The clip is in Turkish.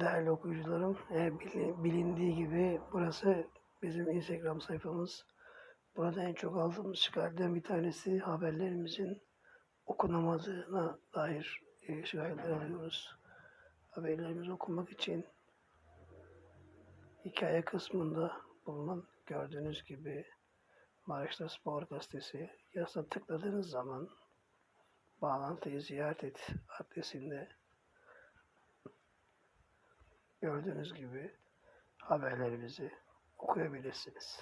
Değerli okuyucularım, e, bili- bilindiği gibi burası bizim Instagram sayfamız. Burada en çok aldığımız şikayetlerden bir tanesi haberlerimizin okunamadığına dair e, şikayetler alıyoruz. Haberlerimizi okumak için hikaye kısmında bulunan gördüğünüz gibi Maraş'ta Spor Gazetesi yazısına tıkladığınız zaman bağlantıyı ziyaret et adresinde gördüğünüz gibi haberlerimizi okuyabilirsiniz.